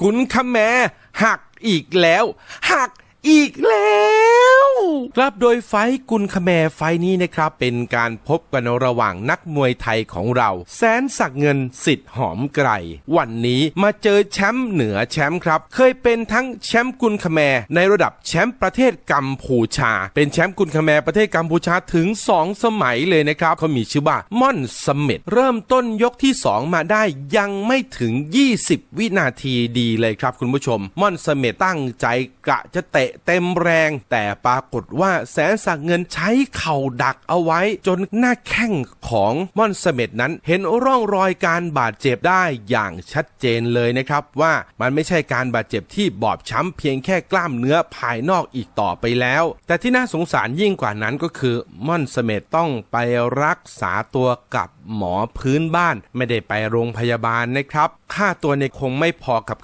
กุนคแมหักอีกแล้ว หักอีกแล้ว ครับโดยไฟกุนคแมไฟนี้นะครับเป็นการพบกันระหว่างนักมวยไทยของเรา แสนสักเงินสิทธิ์หอมไกรวันนี้มาเจอแชมป์เหนือแชมป์ครับ เคยเป็นทั้งแชมป์กุนคแมในระดับแชมป์ประเทศกัมพูชา เป็นแชมป์กุนคแมประเทศกัมพูชาถึง 2 สมัยเลยนะครับเขามีชื่อว่าม่อนสเม็ดเริ่มต้นยกที่ 2 มาได้ยังไม่ถึง 20 วินาทีดีเลยครับคุณผู้ชม ม่อนสเม็ดตั้งใจกะจะเตะเต็มแรง แต่ปรากฏว่าแสนสักเงินใช้เข่าดักเอาไว้ จนหน้าแข้งของม่อนสเม็ดนั้น เห็นร่องรอยการบาดเจ็บได้อย่างชัดเจนเลยนะครับ ว่ามันไม่ใช่การบาดเจ็บที่บอบช้ำเพียงแค่กล้ามเนื้อภายนอกอีกต่อไปแล้ว แต่ที่น่าสงสารยิ่งกว่านั้นก็คือม่อนสเม็ดต้องไปรักษาตัวกับหมอพื้นบ้าน ไม่ได้ไปโรงพยาบาลนะครับ ค่าตัวในคงไม่พอกับ